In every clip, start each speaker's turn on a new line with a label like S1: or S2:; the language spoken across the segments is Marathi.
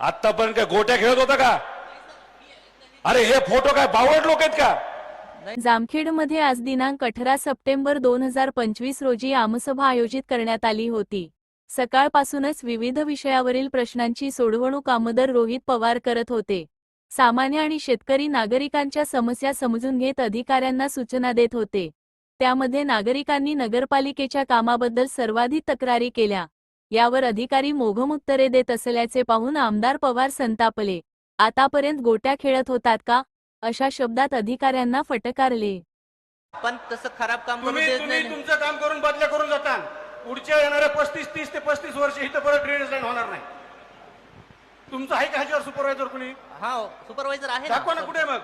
S1: आतापर्यंत काय गोट्या खेळत होता का? अरे हे फोटो काय बावड लोक आहेत का?
S2: जामखेडमध्ये आज दिनांक अठरा सप्टेंबर दोन हजार पंचवीस रोजी आमसभा आयोजित करण्यात आली होती. सकाळपासूनच विविध विषयावरील प्रश्नांची सोडवणूक आमदार रोहित पवार करत होते. सामान्य आणि शेतकरी नागरिकांच्या समस्या समजून घेत अधिकाऱ्यांना सूचना देत होते. त्यामध्ये नागरिकांनी नगरपालिकेच्या कामाबद्दल सर्वाधिक तक्रारी केल्या. यावर अधिकारी मोघम उत्तरे देत असल्याचे पाहून आमदार पवार संतापले. आतापर्यंत गोट्या खेळत होतात का? अशा शब्दात अधिकाऱ्यांना फटकारले.
S3: पण तसं खराब काम करू
S4: तुम्ही
S3: देत
S4: तुम्ही
S3: नाही.
S4: तुमचं काम करून बदल्या करून जाता पुढच्या येणाऱ्या पस्तीस तीस ते पस्तीस वर्ष इथं परत ड्रेनेज लाईन होणार नाही. तुमचं आहे का ह्याच्यावर सुपरवायझर कुणी?
S3: हा सुपरवायझर आहे
S4: दाखवा ना कुठे मग.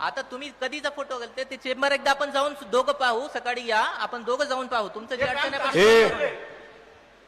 S3: आता तुम्ही कधीचा फोटो घालते? ते चेंबर एकदा आपण जाऊन दोघं पाहू सकाळी या आपण दोघं जाऊन पाहू. तुमचं जे अडचण.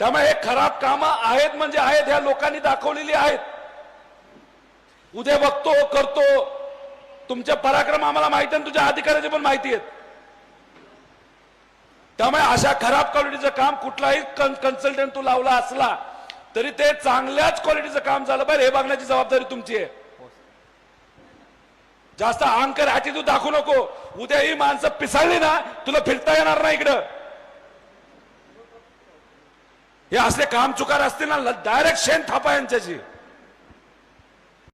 S1: त्यामुळे हे खराब कामं आहेत म्हणजे आहेत ह्या लोकांनी दाखवलेली आहेत. उद्या बघतो करतो. तुमचे पराक्रम आम्हाला माहिती आहे तुझ्या अधिकाऱ्याचे पण माहिती आहेत. त्यामुळे अशा खराब क्वालिटीचं काम कुठलाही कन्सल्टंट तू लावला असला तरी ते चांगल्याच क्वालिटीचं काम झालं पाहिजे. हे बघण्याची जबाबदारी तुमची आहे. जास्त अहंकार ॲटिट्यूड दाखवू नको. उद्या ही माणसं पिसाळली ना तुला फिरता येणार नाही इकडं. हे असले काम चुकार असतील ना डायरेक्ट शेण थापा यांच्याशी.